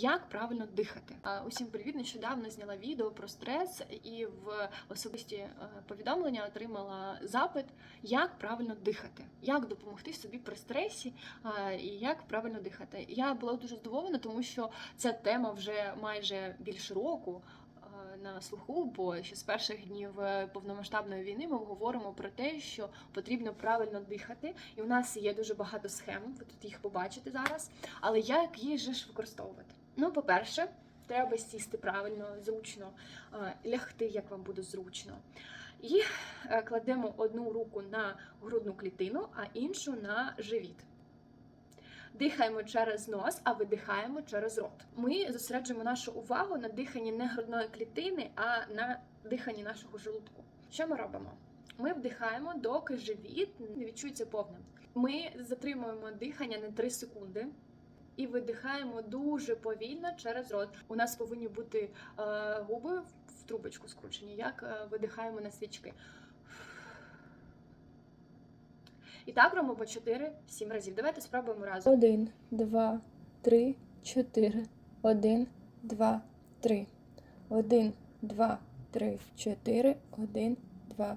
Як правильно дихати? Усім привіт! Нещодавно зняла відео про стрес і в особисті е, повідомлення отримала запит, як правильно дихати, як допомогти собі при стресі і як правильно дихати. Я була дуже здивована, тому що ця тема вже майже більше року. е, На слуху, бо ще з перших днів е, повномасштабної війни ми говоримо про те, що потрібно правильно дихати, і у нас є дуже багато схем. Ви тут їх побачите зараз. Але як же ж використовувати? Ну, по-перше, треба сісти правильно, зручно, е, лягти, як вам буде зручно. І е, кладемо одну руку на грудну клітину, а іншу на живіт. Дихаємо через нос, а видихаємо через рот. Ми зосереджуємо нашу увагу на диханні не грудної клітини, а на диханні нашого желудку. Що ми робимо? Ми вдихаємо, доки живіт не відчується повним. Ми затримуємо дихання на 3 секунди і видихаємо дуже повільно через рот. У нас повинні бути е, губи в трубочку скручені, як е, видихаємо на свічки. І так робимо 4-7 разів. Давайте спробуємо разом. Один, два, три, чотири. Один, два, три. Один, два, три, чотири. Один, два,